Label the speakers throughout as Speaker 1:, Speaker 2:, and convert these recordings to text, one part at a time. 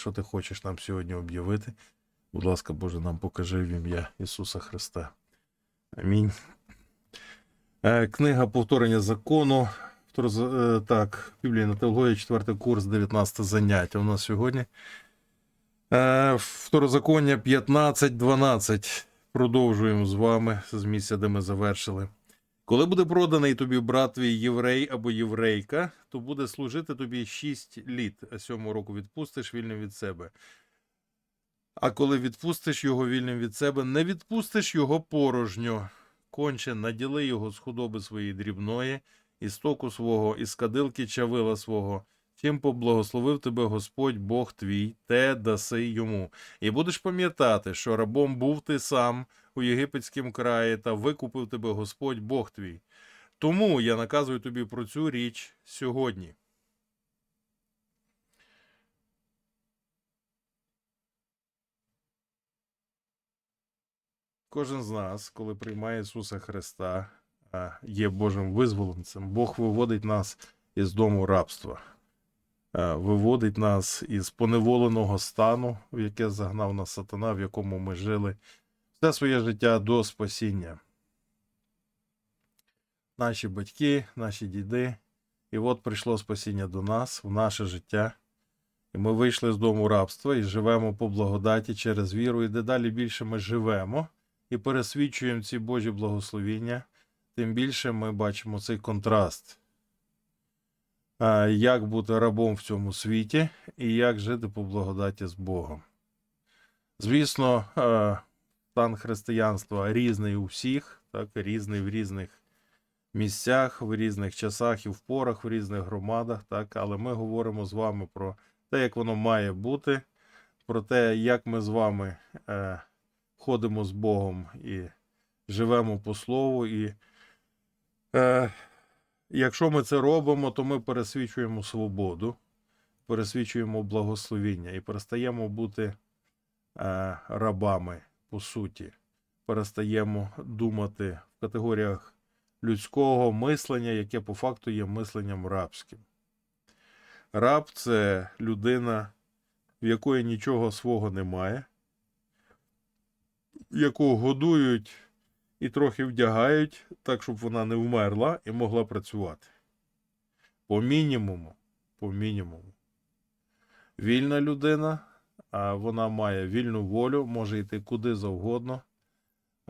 Speaker 1: що ти хочеш нам сьогодні об'явити. Будь ласка, Боже, нам покажи в ім'я Ісуса Христа. Амінь. Е, Книга повторення закону. Е, Так, Біблійна теологія, 4 курс, 19 заняття у нас сьогодні. Е, Второзаконня 15.12. Продовжуємо з вами з місця, де ми завершили. Коли буде проданий тобі брат твій єврей або єврейка, то буде служити тобі 6 літ, а сьомого року відпустиш вільним від себе. А коли відпустиш його вільним від себе, не відпустиш його порожньо. Конче наділи його з худоби своєї дрібної, із стоку свого, із кадилки чавила свого. Чим поблагословив тебе Господь Бог твій, те даси йому. І будеш пам'ятати, що рабом був ти сам у єгипетському краї, та викупив тебе Господь Бог твій. Тому я наказую тобі про цю річ сьогодні. Кожен з нас, коли приймає Ісуса Христа, є Божим визволенцем, Бог виводить нас із дому рабства, виводить нас із поневоленого стану, в яке загнав нас сатана, в якому ми жили все своє життя до спасіння. Наші батьки, наші діди. І от прийшло спасіння до нас, в наше життя. І ми вийшли з дому рабства і живемо по благодаті через віру. І дедалі більше ми живемо і пересвідчуємо ці Божі благословіння, тим більше ми бачимо цей контраст. Як бути рабом в цьому світі і як жити по благодаті з Богом. Звісно, стан християнства різний у всіх, так, різний в різних місцях, в різних часах і в порах, в різних громадах, так, але ми говоримо з вами про те, як воно має бути, про те, як ми з вами е, ходимо з Богом і живемо по слову. І е, якщо ми це робимо, то ми пересвідчуємо свободу, пересвідчуємо благословіння і перестаємо бути е, рабами по суті, перестаємо думати в категоріях людського мислення, яке по факту є мисленням рабським. Раб це людина, в якої нічого свого немає, яку годують і трохи вдягають, так, щоб вона не вмерла і могла працювати. По мінімуму, по мінімуму. Вільна людина, вона має вільну волю, може йти куди завгодно.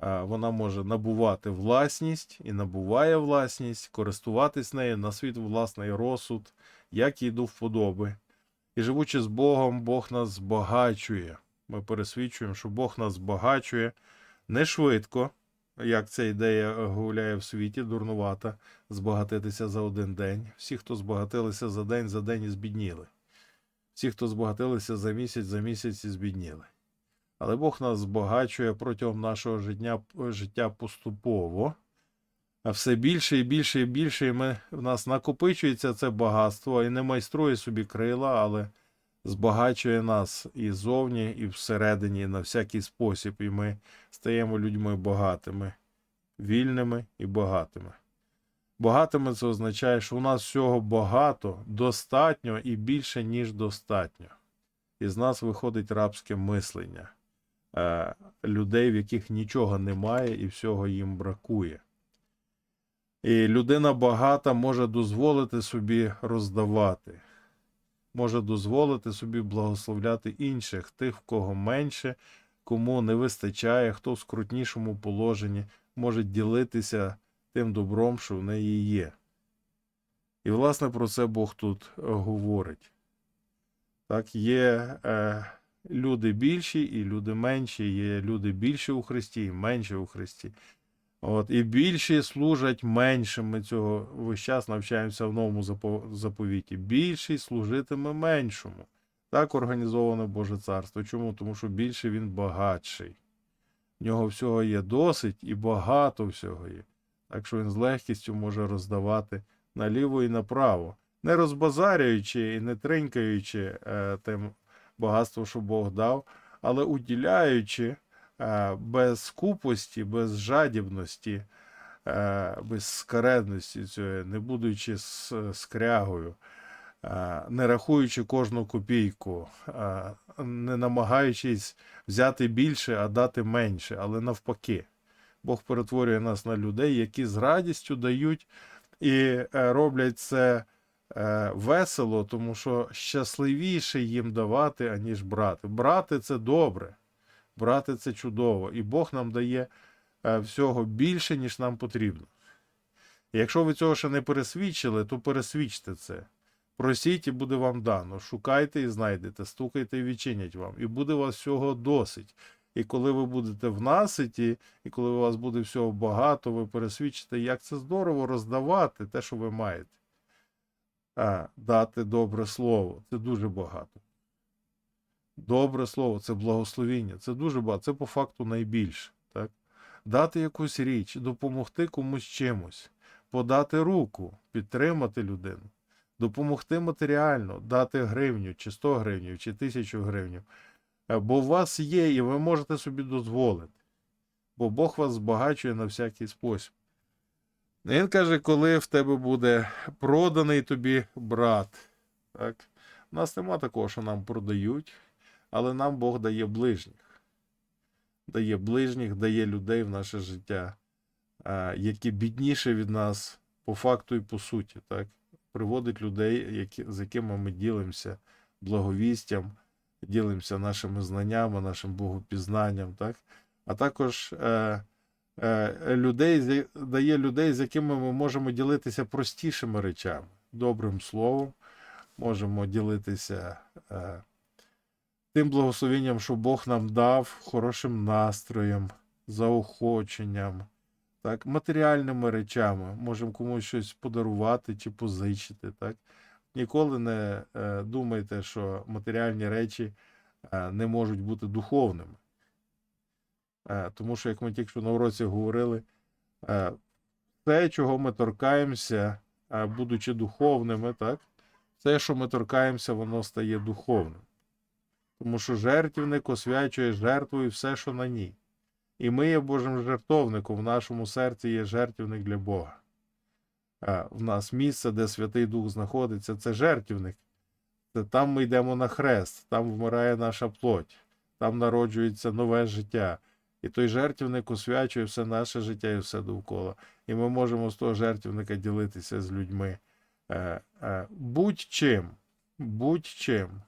Speaker 1: Вона може набувати власність і набуває власність, користуватись нею на свій власний розсуд, як їй до вподоби. І живучи з Богом, Бог нас збагачує. Ми пересвідчуємо, що Бог нас збагачує не швидко, як ця ідея гуляє в світі, дурнувата, збагатитися за один день. Всі, хто збагатилися за день, за день і збідніли. Всі, хто збагатилися за місяць, за місяць і збідніли. Але Бог нас збагачує протягом нашого життя, життя поступово. А все більше і більше і більше ми, в нас накопичується це багатство і не майструє собі крила, але збагачує нас і зовні, і всередині, і на всякий спосіб. І ми стаємо людьми багатими, вільними і багатими. Багатими це означає, що у нас всього багато, достатньо і більше, ніж достатньо. Із нас виходить рабське мислення е, людей, в яких нічого немає і всього їм бракує. І людина багата може дозволити собі роздавати, може дозволити собі благословляти інших, тих, в кого менше, кому не вистачає, хто в скрутнішому положенні, може ділитися тим добром, що в неї є. І, власне, про це Бог тут е, говорить. Так, є е, люди більші і люди менші, є люди більші у Христі і менші у Христі. От, і більші служать меншим. Ми цього весь час навчаємося в новому заповіті. Більший служитиме меншому. Так організовано Боже царство. Чому? Тому що більше він багатший. В нього всього є досить і багато всього є. Так що він з легкістю може роздавати наліво і направо, не розбазарюючи і не тринькаючи е, тим багатство, що Бог дав, але уділяючи е, без скупості, без жадібності, е, без скаредності цієї, не будучи скрягою, е, не рахуючи кожну копійку, е, не намагаючись взяти більше, а дати менше, але навпаки. Бог перетворює нас на людей, які з радістю дають і е, роблять це е, весело, тому що щасливіше їм давати, аніж брати. Брати це добре, брати це чудово. І Бог нам дає е, всього більше, ніж нам потрібно. Якщо ви цього ще не пересвідчили, то пересвідчте це. Просіть, і буде вам дано. Шукайте і знайдете, стукайте і відчинять вам. І буде у вас всього досить. І коли ви будете в наситі, і коли у вас буде всього багато, ви пересвідчите, як це здорово роздавати те, що ви маєте. А, дати добре слово. Це дуже багато. Добре слово це благословіння. Це дуже багато. Це по факту найбільше. Так? Дати якусь річ, допомогти комусь чимось, подати руку, підтримати людину, допомогти матеріально, дати гривню, чи 100 гривнів, чи 1000 гривнів. Е, Бо у вас є, і ви можете собі дозволити. Бо Бог вас збагачує на всякий спосіб. Він каже, коли в тебе буде проданий тобі брат. Так? У нас нема такого, що нам продають, але нам Бог дає ближніх. Дає ближніх, дає людей в наше життя, які бідніше від нас по факту і по суті. Так? Приводить людей, які, з якими ми ділимося благовістям, ділимося нашими знаннями, нашим богопізнанням. Так? А також е, е, людей, дає людей, з якими ми можемо ділитися простішими речами, добрим словом, можемо ділитися е, тим благословенням, що Бог нам дав, хорошим настроєм, заохоченням, так, матеріальними речами, можемо комусь щось подарувати чи позичити. Так. Ніколи не е, думайте, що матеріальні речі е, не можуть бути духовними. Е, тому що, як ми тільки що на уроці говорили, е, все, чого ми торкаємося, будучи духовними, так, все, що ми торкаємося, воно стає духовним. Тому що жертвівник освячує жертвою все, що на ній. І ми є Божим жертовником, в нашому серці є жертвівник для Бога. В нас місце, де Святий Дух знаходиться, це жертвівник. Це там ми йдемо на хрест, там вмирає наша плоть, там народжується нове життя. І той жертвівник освячує все наше життя і все довкола. І ми можемо з того жертвівника ділитися з людьми. Е, е, будь-чим, будь-чим.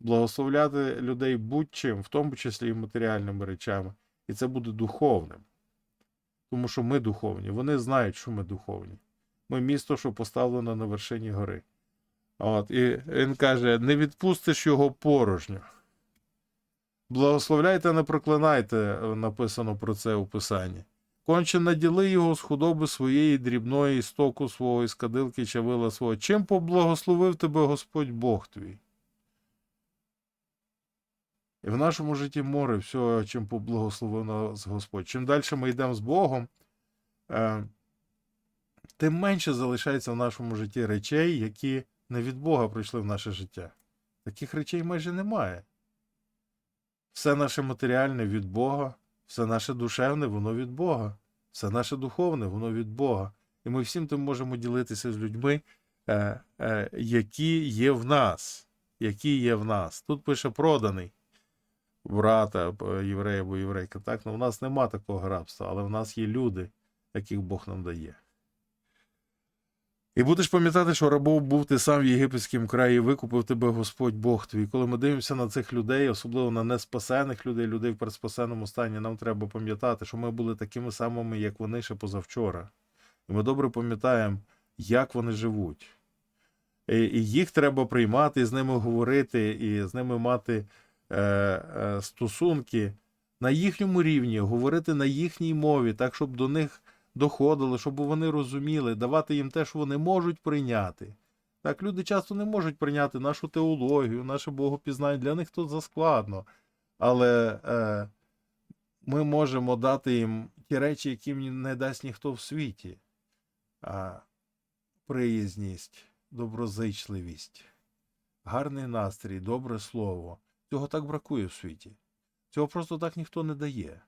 Speaker 1: Благословляти людей будь-чим, в тому числі і матеріальними речами. І це буде духовним. Тому що ми духовні. Вони знають, що ми духовні. Ми місто, що поставлено на вершині гори. От, і він каже: не відпустиш його порожньо. Благословляйте, не проклинайте, написано про це у Писанні. Конче наділи його з худоби своєї дрібної, з току свого, із кадилки чавила свого. Чим поблагословив тебе Господь Бог твій? І в нашому житті море всього, чим поблагословив нас Господь. Чим далі ми йдемо з Богом, е, тим менше залишається в нашому житті речей, які не від Бога прийшли в наше життя. Таких речей майже немає. Все наше матеріальне від Бога, все наше душевне, воно від Бога, все наше духовне, воно від Бога. І ми всім тим можемо ділитися з людьми, е, е, які є в нас. Які є в нас. Тут пише проданий брата, єврея або єврейка. Так, ну, у нас нема такого рабства, але в нас є люди, яких Бог нам дає. І будеш пам'ятати, що рабов був ти сам в єгипетському краї, викупив тебе Господь Бог твій. Коли ми дивимося на цих людей, особливо на неспасених людей, людей в передспасеному стані, нам треба пам'ятати, що ми були такими самими, як вони ще позавчора. І ми добре пам'ятаємо, як вони живуть. І їх треба приймати, і з ними говорити, і з ними мати е, е, стосунки на їхньому рівні, говорити на їхній мові, так, щоб до них доходило, щоб вони розуміли, давати їм те, що вони можуть прийняти. Так, люди часто не можуть прийняти нашу теологію, наше богопізнання. Для них то заскладно. Але е, ми можемо дати їм ті речі, які не дасть ніхто в світі. А, приязність, доброзичливість, гарний настрій, добре слово. Цього так бракує в світі. Цього просто так ніхто не дає.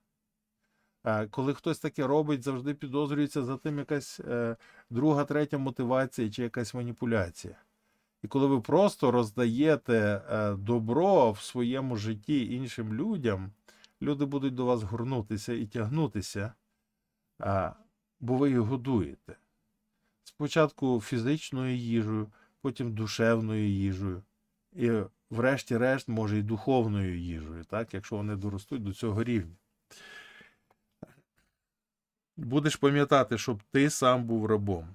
Speaker 1: Е, Коли хтось таке робить, завжди підозрюється за тим якась е, друга, третя мотивація чи якась маніпуляція. І коли ви просто роздаєте е, добро в своєму житті іншим людям, люди будуть до вас горнутися і тягнутися, бо ви їх годуєте. Спочатку фізичною їжею, потім душевною їжею, і, врешті-решт, може, і духовною їжею, так, якщо вони доростуть до цього рівня. Будеш пам'ятати, щоб ти сам був рабом.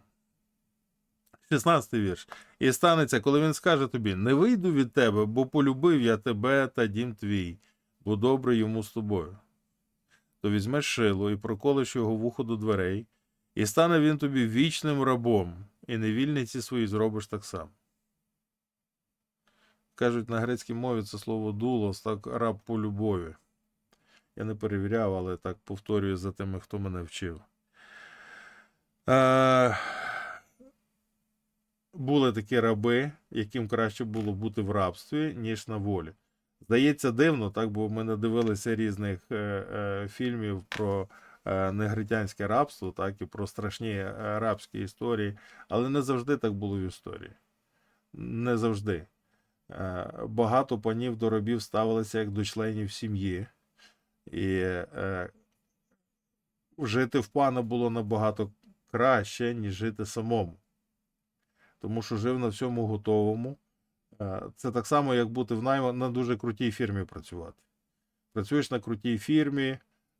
Speaker 1: 16 вірш. І станеться, коли він скаже тобі: Не вийду від тебе, бо полюбив я тебе та дім твій, бо добре йому з тобою. То візьмеш шило і проколиш його вухо до дверей, і стане він тобі вічним рабом, і невільниці свої зробиш так само. Кажуть, на грецькій мові це слово дулос, так раб по любові. Я не перевіряв, але так повторюю за тими, хто мене вчив. Е, були такі раби, яким краще було бути в рабстві, ніж на волі. Здається, дивно, так, бо ми не дивилися різних е, е, фільмів про е, негритянське рабство, так, і про страшні е, рабські історії, але не завжди так було в історії. Не завжди. Е, багато панів до рабів ставилися як до членів сім'ї. І е, жити в пана було набагато краще, ніж жити самому. Тому що жив на всьому готовому. Е, Це так само, як бути в найму на дуже крутій фірмі працювати. Працюєш на крутій фірмі,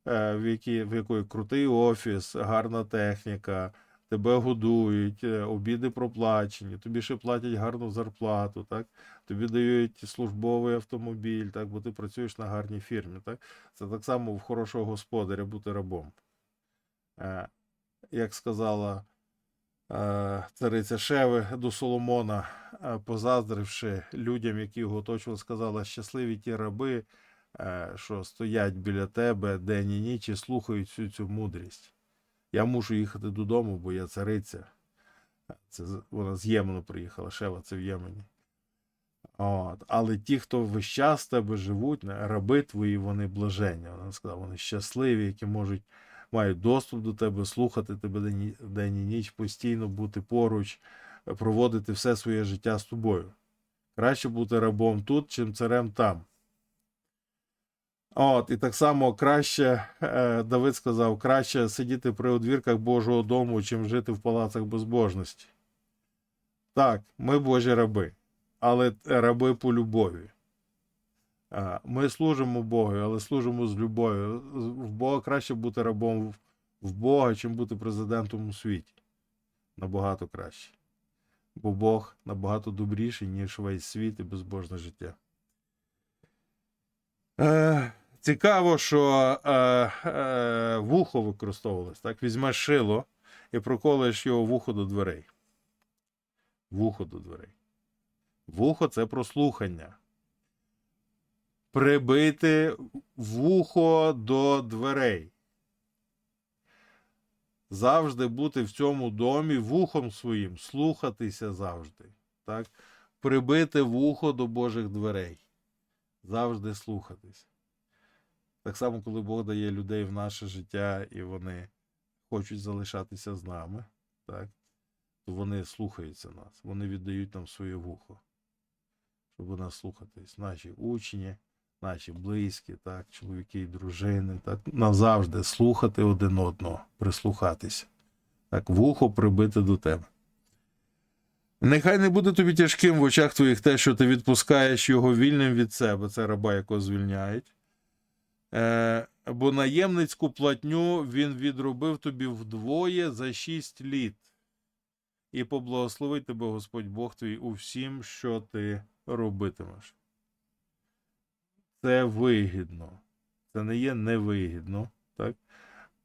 Speaker 1: е, в якій, в якої крутий офіс, гарна техніка, тебе годують, е, обіди проплачені, тобі ще платять гарну зарплату, так? тобі дають службовий автомобіль, так? бо ти працюєш на гарній фірмі. Так? Це так само в хорошого господаря бути рабом. Е, Як сказала е, цариця Шеви до Соломона, позаздривши людям, які його оточували, сказала: щасливі ті раби, що стоять біля тебе день і ніч і слухають всю цю мудрість. Я мушу їхати додому, бо я цариця. Це вона з Ємену приїхала, Шева це в Ємені. От. Але ті, хто весь час з тебе живуть, раби твої, вони блаження. Вона сказала, вони щасливі, які можуть мають доступ до тебе, слухати тебе день, і- ніч, постійно бути поруч, проводити все своє життя з тобою. Краще бути рабом тут, чим царем там. От, і так само краще, е, Давид сказав, краще сидіти при одвірках Божого дому, чим жити в палацах безбожності. Так, ми Божі раби, але раби по любові. Ми служимо Богу, але служимо з любов'ю. В Бога краще бути рабом в Бога, чим бути президентом у світі. Набагато краще. Бо Бог набагато добріший, ніж весь світ і безбожне життя. Е, цікаво, що е, е, вухо використовувалось. Так? Візьмеш шило і проколиш його вухо до дверей. Вухо до дверей. Вухо це прослухання. Прибити вухо до дверей. Завжди бути в цьому домі вухом своїм, слухатися завжди. Так? Прибити вухо до Божих дверей. Завжди слухатись. Так само, коли Бог дає людей в наше життя і вони хочуть залишатися з нами, так? то вони слухаються нас, вони віддають нам своє вухо, щоб нас слухатись. Наші учні, наші близькі, так, чоловіки і дружини, так, назавжди слухати один одного, прислухатися. Так, вухо прибити до тебе. Нехай не буде тобі тяжким в очах твоїх те, що ти відпускаєш його вільним від себе, це раба, якого звільняють. Е, бо наємницьку платню він відробив тобі вдвоє за шість літ. І поблагословить тебе Господь Бог твій у всім, що ти робитимеш. Це вигідно. Це не є невигідно. Так?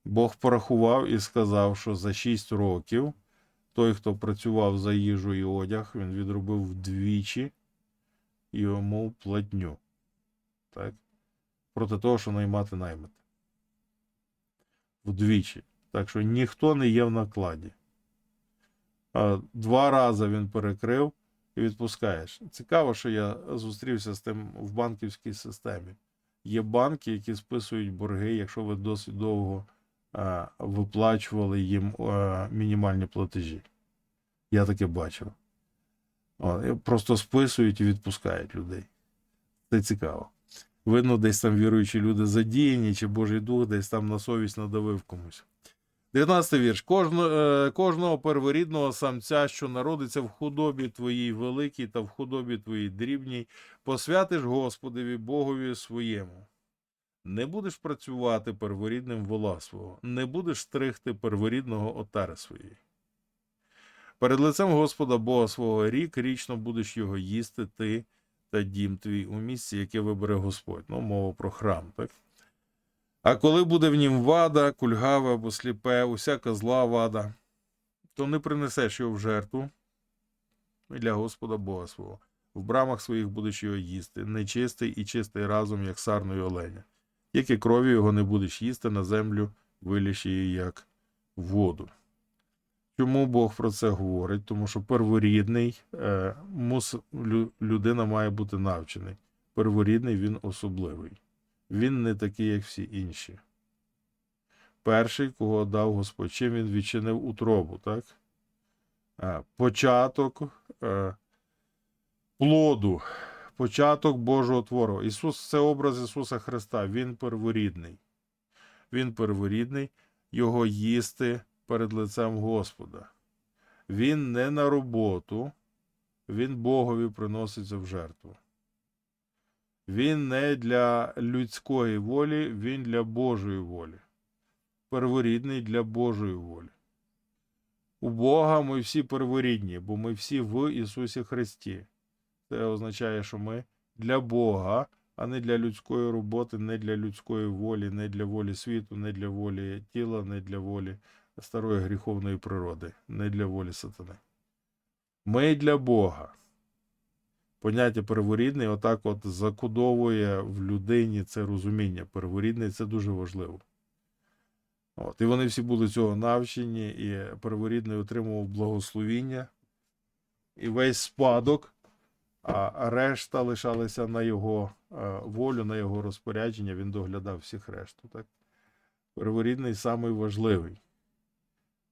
Speaker 1: Бог порахував і сказав, що за 6 років той, хто працював за їжу і одяг, він відробив вдвічі йому платню. Так? Проти того, що наймати наймити. Вдвічі. Так що ніхто не є в накладі. Два рази він перекрив і відпускаєш. Цікаво, що я зустрівся з тим в банківській системі. Є банки, які списують борги, якщо ви досить довго а, виплачували їм а, мінімальні платежі. Я таке бачив. Просто списують і відпускають людей. Це цікаво. Видно, десь там віруючі люди задіяні, чи Божий Дух десь там на совість надавив комусь. 19 вірш. Кожно, е, кожного перворідного самця, що народиться в худобі твоїй великій та в худобі твоїй дрібній, посвятиш Господеві Богові своєму. Не будеш працювати перворідним вола свого, не будеш стригти перворідного отари своєї. Перед лицем Господа Бога свого рік річно будеш його їсти ти та дім твій у місці, яке вибере Господь. Ну, мова про храм, так? А коли буде в нім вада, кульгаве або сліпе, усяка зла вада, то не принесеш його в жертву для Господа Бога свого. В брамах своїх будеш його їсти, нечистий і чистий разом, як сарну й оленя. Тільки крові його не будеш їсти на землю, виліш її як воду. Чому Бог про це говорить? Тому що перворідний е, мус, лю, людина має бути навчений. Перворідний він особливий. Він не такий, як всі інші. Перший, кого дав Господь, чим він відчинив утробу, так? Е, початок е, плоду, початок Божого твору. Ісус це образ Ісуса Христа. Він перворідний. Він перворідний, його їсти перед лицем Господа. Він не на роботу, він Богові приноситься в жертву. Він не для людської волі, він для Божої волі. Перворідний для Божої волі. У Бога ми всі перворідні, бо ми всі в Ісусі Христі. Це означає, що ми для Бога, а не для людської роботи, не для людської волі, не для волі світу, не для волі тіла, не для волі старої гріховної природи, не для волі сатани. Ми для Бога. Поняття перворідний отак от закодовує в людині це розуміння. Перворідний це дуже важливо. От, і вони всі були цього навчені, і перворідний отримував благословіння, і весь спадок, а решта лишалися на його е, волю, на його розпорядження, він доглядав всіх решту. Так? Перворідний самий важливий.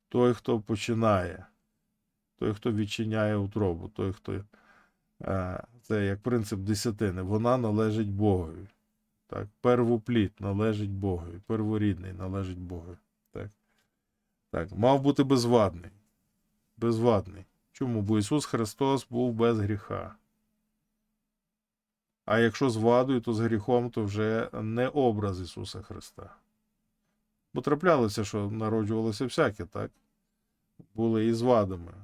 Speaker 1: Той, хто починає, той, хто відчиняє утробу, той, хто. е, Це як принцип десятини. Вона належить Богові. Так, первоплід належить Богові, перворідний належить Богові. Так. так, мав бути безвадний. Безвадний. Чому? Бо Ісус Христос був без гріха. А якщо з вадою, то з гріхом, то вже не образ Ісуса Христа. Бо траплялося, що народжувалося всяке, так? Були і з вадами.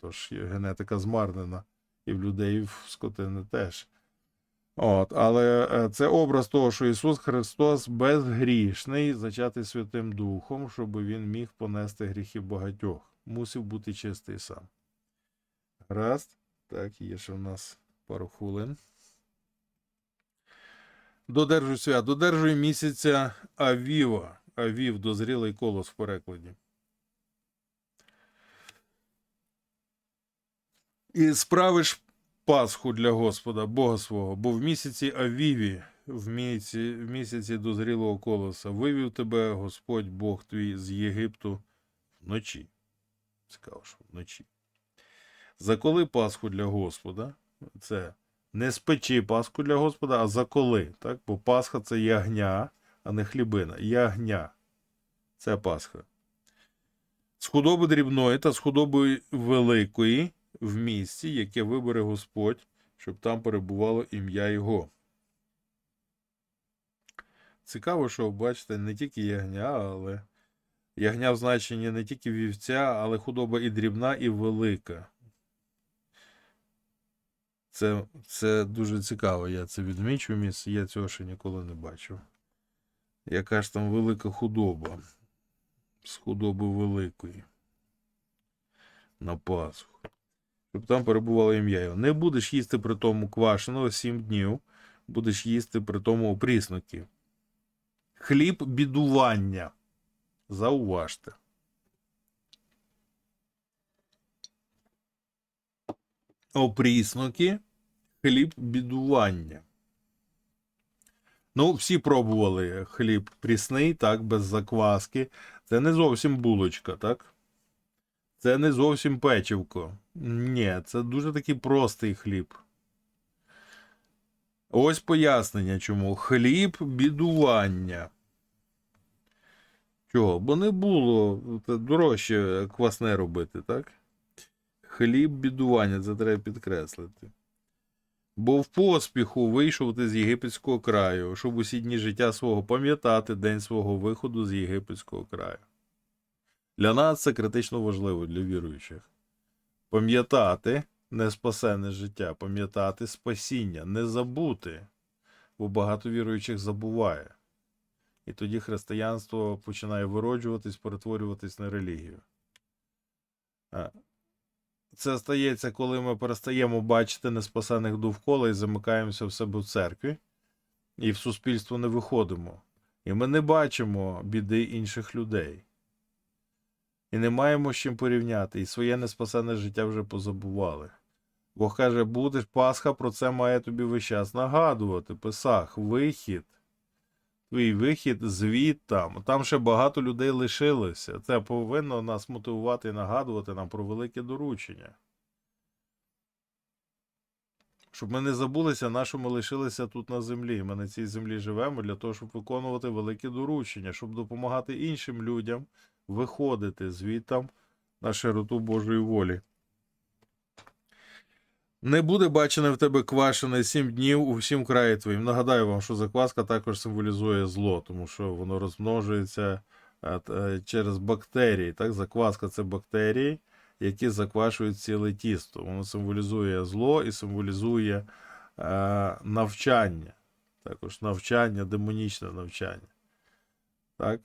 Speaker 1: Тож генетика змарнена і в людей, і в скотини теж. От, але е, це образ того, що Ісус Христос безгрішний, зачатий Святим Духом, щоб Він міг понести гріхи багатьох. Мусив бути чистий сам. Гаразд. Так, є ще в нас пару хвилин. Додержуй свят. Додержуй місяця Авіва. Авів, дозрілий колос в перекладі. І справиш Пасху для Господа, Бога свого, бо в місяці Авіві, в місяці, в місяці дозрілого колоса, вивів тебе Господь Бог твій з Єгипту вночі. Цікаво, що вночі. Заколи Пасху для Господа. Це не спечи Пасху для Господа, а заколи. Так? Бо Пасха це ягня, а не хлібина. Ягня. Це Пасха. З худоби дрібної та з худоби великої в місці, яке вибере Господь, щоб там перебувало ім'я Його. Цікаво, що бачите, не тільки ягня, але ягня в значенні не тільки вівця, але худоба і дрібна, і велика. Це, це дуже цікаво. Я це відмічу місце, я цього ще ніколи не бачив. Яка ж там велика худоба. З худоби великої. На Пасху щоб там перебувало ім'я його. Не будеш їсти при тому квашеного сім днів, будеш їсти при тому опрісники. Хліб бідування. Зауважте. Опрісники, хліб бідування. Ну, всі пробували хліб прісний, так, без закваски. Це не зовсім булочка, так? Це не зовсім печивко. Ні, це дуже такий простий хліб. Ось пояснення чому. Хліб бідування. Чого? Бо не було дорожче квасне робити, так? Хліб бідування, це треба підкреслити. Бо в поспіху вийшов ти з єгипетського краю, щоб усі дні життя свого пам'ятати день свого виходу з єгипетського краю. Для нас це критично важливо для віруючих. Пам'ятати неспасене життя, пам'ятати спасіння, не забути, бо багато віруючих забуває. І тоді християнство починає вироджуватись, перетворюватись на релігію. Це стається, коли ми перестаємо бачити неспасених довкола і замикаємося в себе в церкві, і в суспільство не виходимо. І ми не бачимо біди інших людей. І не маємо з чим порівняти, і своє неспасене життя вже позабували. Бог каже, будеш Пасха, про це має тобі весь час нагадувати. Писах, вихід. Твій вихід звід там. Ще багато людей лишилося. Це повинно нас мотивувати і нагадувати нам про велике доручення. Щоб ми не забулися, на що ми лишилися тут на землі. Ми на цій землі живемо для того, щоб виконувати велике доручення, щоб допомагати іншим людям виходити звідтам на широту Божої волі. Не буде бачене в тебе квашене сім днів у всім краї твоїм. Нагадаю вам, що закваска також символізує зло, тому що воно розмножується е, е, через бактерії. Так, закваска це бактерії, які заквашують ціле тісто. Воно символізує зло і символізує е, навчання. Також навчання, демонічне навчання. Так?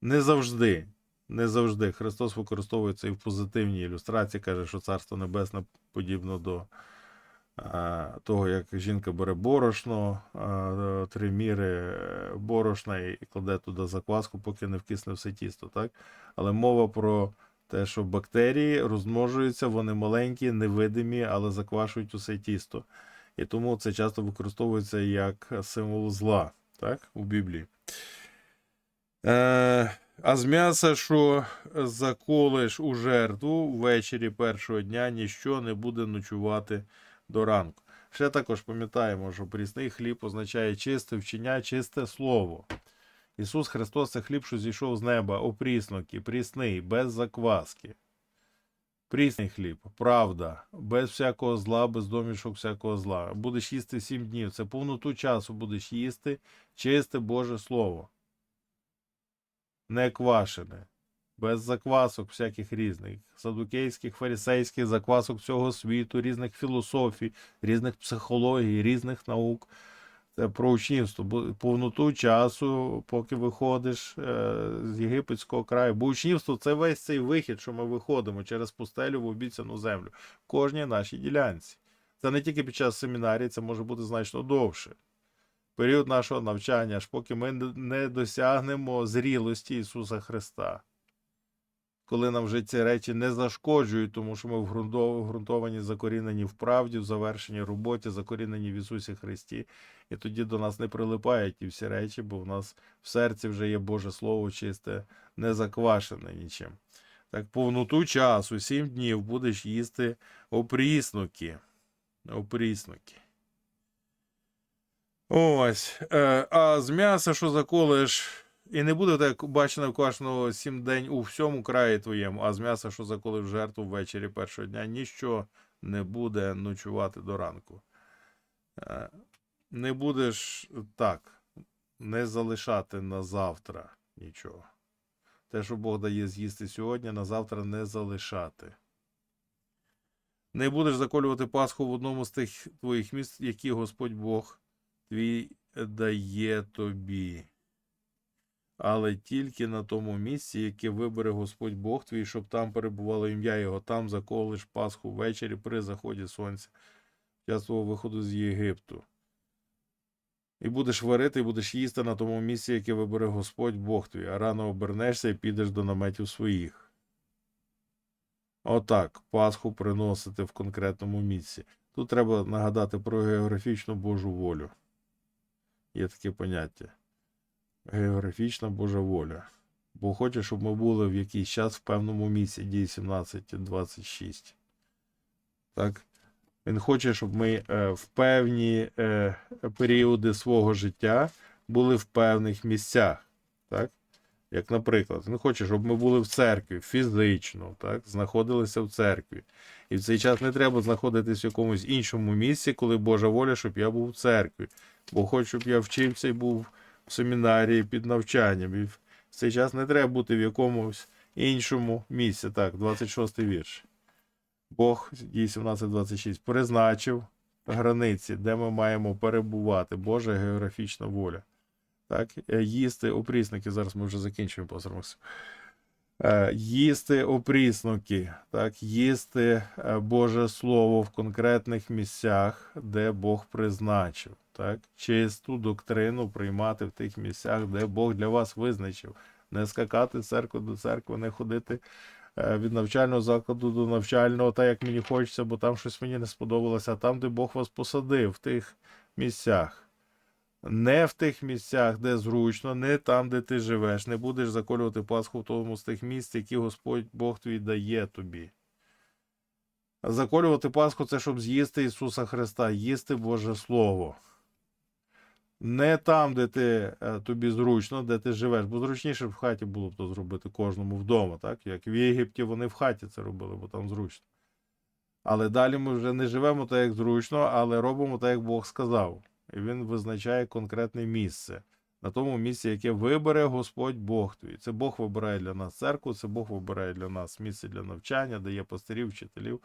Speaker 1: Не завжди. Не завжди. Христос використовується і в позитивній ілюстрації, каже, що Царство Небесне подібно до того, як жінка бере борошно, а, три міри е, борошна і кладе туди закваску, поки не вкисне все тісто. Так? Але мова про те, що бактерії розмножуються, вони маленькі, невидимі, але заквашують усе тісто. І тому це часто використовується як символ зла так? у Біблії. Е, а з м'яса, що заколеш у жертву ввечері першого дня, ніщо не буде ночувати до ранку. Ще також пам'ятаємо, що прісний хліб означає чисте вчення, чисте слово. Ісус Христос це хліб, що зійшов з неба, опрісноки, прісний, без закваски. Прісний хліб, правда, без всякого зла, без домішок всякого зла. Будеш їсти сім днів. Це повноту часу будеш їсти чисте Боже Слово не квашене, без заквасок всяких різних, садукейських, фарисейських заквасок всього світу, різних філософій, різних психологій, різних наук. Це про учнівство, повноту часу, поки виходиш е, з єгипетського краю. Бо учнівство це весь цей вихід, що ми виходимо через пустелю в обіцяну землю в кожній нашій ділянці. Це не тільки під час семінарії, це може бути значно довше період нашого навчання, аж поки ми не досягнемо зрілості Ісуса Христа. Коли нам вже ці речі не зашкоджують, тому що ми вґрунтовані, закорінені в правді, в завершеній роботі, закорінені в Ісусі Христі, і тоді до нас не прилипають ті всі речі, бо в нас в серці вже є Боже Слово чисте, не заквашене нічим. Так, повноту часу, сім днів будеш їсти опріснуки. Опріснуки. Ось. Е, а з м'яса, що заколиш, і не буде так бачено кожного сім день у всьому краї твоєму, а з м'яса, що заколиш жертву ввечері першого дня, ніщо не буде ночувати до ранку. Е, не будеш так, не залишати на завтра нічого. Те, що Бог дає з'їсти сьогодні, на завтра не залишати. Не будеш заколювати Пасху в одному з тих твоїх міст, які Господь Бог твій дає тобі. Але тільки на тому місці, яке вибере Господь Бог твій, щоб там перебувало ім'я Його, там заколиш Пасху ввечері при заході сонця, час твого виходу з Єгипту. І будеш варити, і будеш їсти на тому місці, яке вибере Господь Бог твій, а рано обернешся і підеш до наметів своїх. Отак, Пасху приносити в конкретному місці. Тут треба нагадати про географічну Божу волю. Є таке поняття. Географічна Божа воля. Бо хоче, щоб ми були в якийсь час в певному місці, дії 17-26. Так? Він хоче, щоб ми е, в певні е, періоди свого життя були в певних місцях. Так? Як, наприклад, він хоче, щоб ми були в церкві фізично, так? знаходилися в церкві. І в цей час не треба знаходитись в якомусь іншому місці, коли Божа воля, щоб я був в церкві. Бо хочу, щоб я вчився і був в семінарії під навчанням. І в цей час не треба бути в якомусь іншому місці. Так, 26 й вірш. Бог, дій 17.26, призначив границі, де ми маємо перебувати. Божа географічна воля. Так, е, їсти опрісники. Зараз ми вже закінчуємо пастор Максим. Е, Їсти опрісники, так, їсти е, Боже Слово в конкретних місцях, де Бог призначив. Так, чисту доктрину приймати в тих місцях, де Бог для вас визначив. Не скакати з церкви до церкви, не ходити е, від навчального закладу до навчального, так як мені хочеться, бо там щось мені не сподобалося, а там, де Бог вас посадив, в тих місцях. Не в тих місцях, де зручно, не там, де ти живеш. Не будеш заколювати Пасху в тому з тих місць, які Господь Бог твій дає тобі. Заколювати Пасху це щоб з'їсти Ісуса Христа, їсти Боже Слово. Не там, де ти, е, тобі зручно, де ти живеш, бо зручніше в хаті було б то зробити кожному вдома, так? Як в Єгипті вони в хаті це робили, бо там зручно. Але далі ми вже не живемо так, як зручно, але робимо так, як Бог сказав. Він визначає конкретне місце. На тому місці, яке вибере Господь Бог твій. Це Бог вибирає для нас церкву, це Бог вибирає для нас місце для навчання, де є пастирів, вчителів,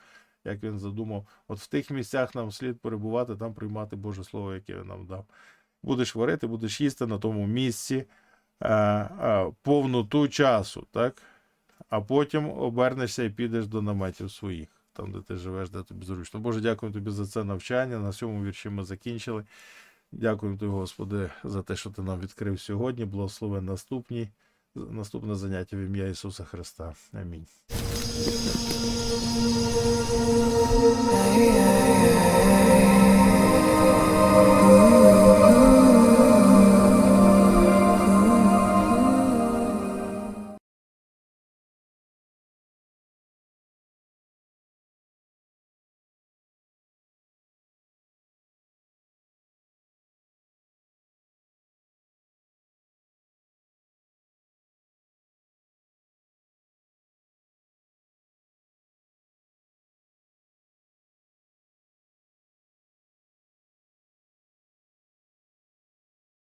Speaker 1: як він задумав. От в тих місцях нам слід перебувати, там приймати Боже Слово, яке він нам дав. Будеш варити, будеш їсти на тому місці а, а, повноту часу, так? А потім обернешся і підеш до наметів своїх, там, де ти живеш, де тобі зручно. Боже, дякую тобі за це навчання. На цьому вірші ми закінчили. Дякую тобі, Господи, за те, що ти нам відкрив сьогодні. Благослови наступні, наступне заняття в ім'я Ісуса Христа. Амінь.